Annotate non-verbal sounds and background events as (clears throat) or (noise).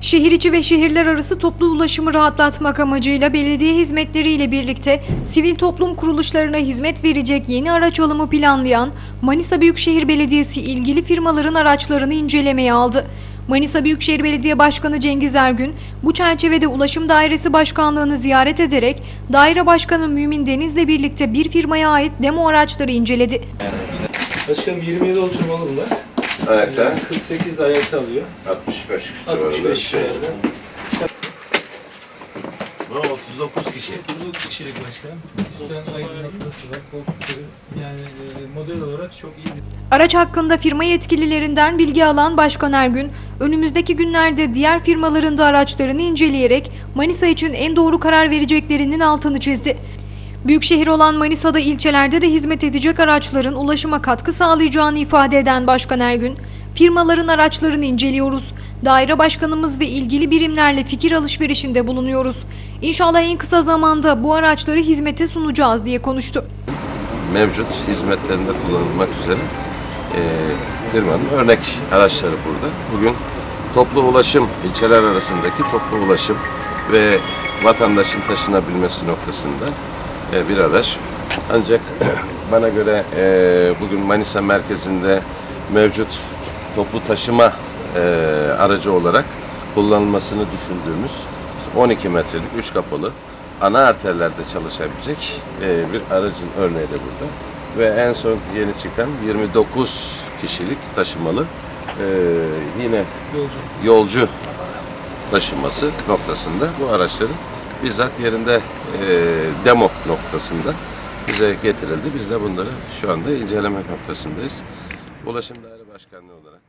Şehir içi ve şehirler arası toplu ulaşımı rahatlatmak amacıyla belediye hizmetleriyle birlikte sivil toplum kuruluşlarına hizmet verecek yeni araç alımı planlayan Manisa Büyükşehir Belediyesi ilgili firmaların araçlarını incelemeye aldı. Manisa Büyükşehir Belediye Başkanı Cengiz Ergün bu çerçevede Ulaşım Dairesi Başkanlığı'nı ziyaret ederek Daire Başkanı Mümin Deniz'le birlikte bir firmaya ait demo araçları inceledi. Başkanım 27 oturmalı bunlar. Ayakta 48 de ayakta alıyor. 65 kişi 65 şey. Bu 39 kişi. 9 kişilik başkanım. Üstten aydınlatması var, koltukları. Yani e, model olarak çok iyi. Araç hakkında firma yetkililerinden bilgi alan Başkan Ergün, önümüzdeki günlerde diğer firmaların da araçlarını inceleyerek Manisa için en doğru karar vereceklerinin altını çizdi. Büyükşehir olan Manisa'da ilçelerde de hizmet edecek araçların ulaşıma katkı sağlayacağını ifade eden Başkan Ergün, firmaların araçlarını inceliyoruz. Daire başkanımız ve ilgili birimlerle fikir alışverişinde bulunuyoruz. İnşallah en kısa zamanda bu araçları hizmete sunacağız diye konuştu. Mevcut hizmetlerinde kullanılmak üzere e, firmanın örnek araçları burada. Bugün toplu ulaşım, ilçeler arasındaki toplu ulaşım ve vatandaşın taşınabilmesi noktasında e, bir araç. Ancak (clears throat) bana göre e, bugün Manisa merkezinde mevcut toplu taşıma e, aracı olarak kullanılmasını düşündüğümüz 12 metrelik 3 kapılı ana arterlerde çalışabilecek e, bir aracın örneği de burada. Ve en son yeni çıkan 29 kişilik taşımalı e, yine Yolcu. yolcu taşıması noktasında bu araçların bizzat yerinde e, demo noktasında bize getirildi. Biz de bunları şu anda inceleme noktasındayız. Ulaşım Daire Başkanlığı olarak